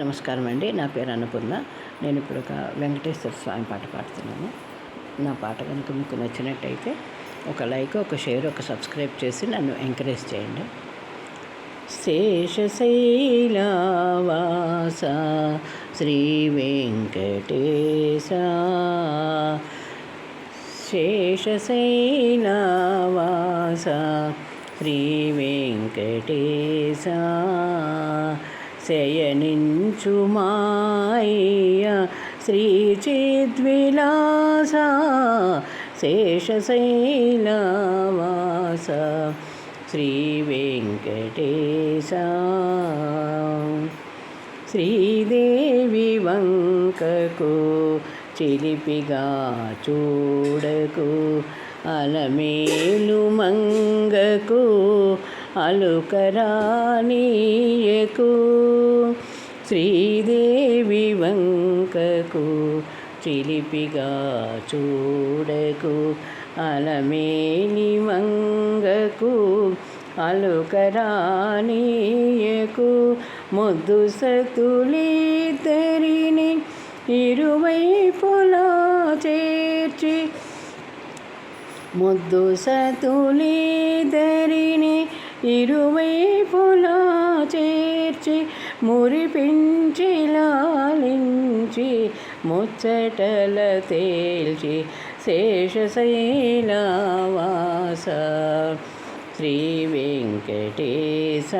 నమస్కారం అండి. నా పేరు అన్నపూర్ణ నేను ఇప్పుడు ఒక వెంకటేశ్వర స్వామి పాట పాడుతున్నాను. నా పాట కనుక మీకు నచ్చినట్టయితే ఒక లైక్ ఒక షేర్ ఒక సబ్స్క్రైబ్ చేసి నన్ను ఎంకరేజ్ చేయండి. శేషశైలవాస శ్రీ వెంకటేశ శేషశైలవాస శ్రీ వెంకటేశ శయనించుమాయ శ్రీ చిద్విలాస శేషశైలవాస శ్రీ వెంకటేశ శ్రీదేవి వంకకు చిలిపిగా చూడకు అలమేలు మంగకు అలుకరానీయకు శ్రీదేవి వంకకు చిలిపిగా చూడకు అలమేని మంగకు అలుకరానీయకు ముద్దు సతులిద్దరిని ఇరువైపులా చేర్చి ముద్దు సతులిద్దరిని ఇరువైపులా చేర్చి మురిపించి లాలించి ముచ్చటల తేల్చి శేషశైలవాస శ్రీ వెంకటేశ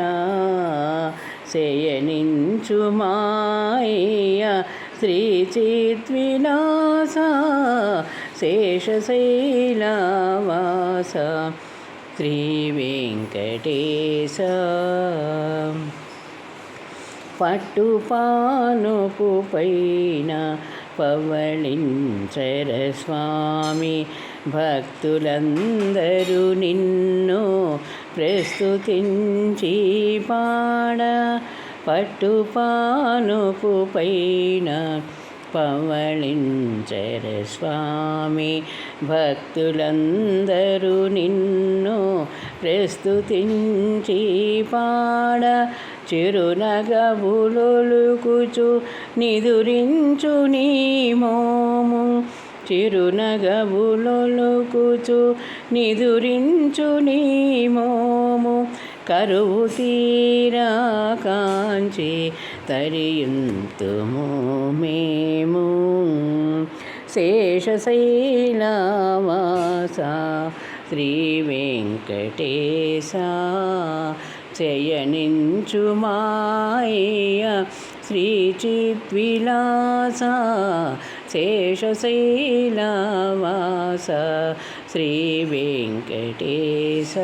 శయనించు మాయ శ్రీ చిద్విలాస శేషశైలవాస. శ్రీ వెంకటేశ పట్టుపానుపు పైన పవళించర స్వామి భక్తులందరూ నిన్ను ప్రస్తుతించి పాడ. పట్టుపానుపు పైన పవళించర స్వామి భక్తులందరూ నిన్ను ప్రస్తుతించి పాడ చిరునగబులొలుకుచు నిదురించు నీ మోము. చిరునగబులొలుకుచు నిదురించు నీ మోము. కరువు తీరా కాంచి తరియుంతుము మేము. శేషశైలవాస శ్రీ వెంకటేశ శయనించు మాయ శ్రీ చిద్విలాస శేషశైలవాస శ్రీ వెంకటేశ